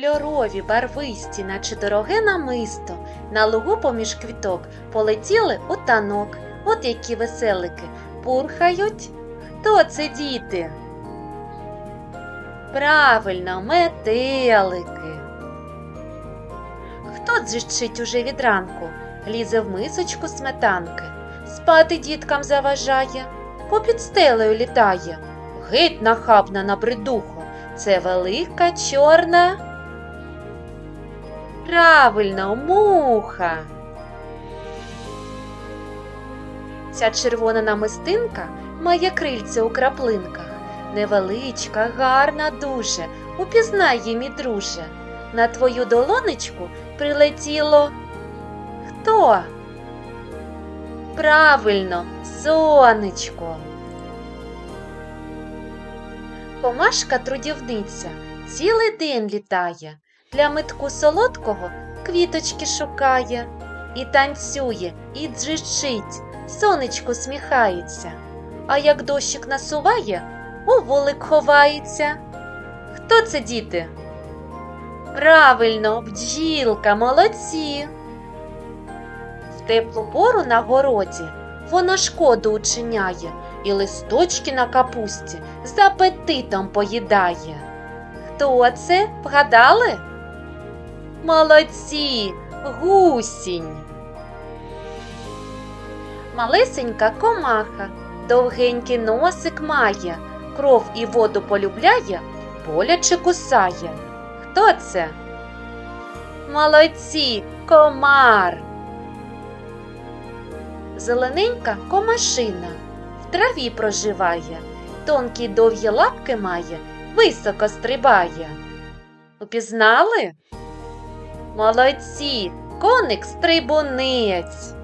Кольорові, барвисті, наче дороге намисто, на лугу поміж квіток полетіли у танок. От які веселики пурхають. Хто це діти? Правильно, метелики. Хто дзищить уже від ранку, лізе в мисочку сметанки, спати діткам заважає, попід стелею літає, геть нахабна на бридуху. Це велика чорна. Правильно, муха. Ця червона намистинка має крильця у краплинках. Невеличка, гарна дуже. Упізнай її, мій друже. На твою долонечку прилетіло. Хто? Правильно, сонечко. Комашка трудівниця цілий день літає, для митку солодкого квіточки шукає, і танцює, і джищить, сонечко сміхається. А як дощик насуває, у вулик ховається. Хто це діти? Правильно, бджілка, молодці. В теплу пору на городі вона шкоду учиняє і листочки на капусті з апетитом поїдає. Хто це? Вгадали? Молодці, гусінь. Малесенька комаха, довгенький носик має, кров і воду полюбляє, боляче кусає. Хто це? Молодці, комар. Зелененька комашина в траві проживає, тонкі довгі лапки має, високо стрибає. Упізнали? Молодці, коник стрибунець.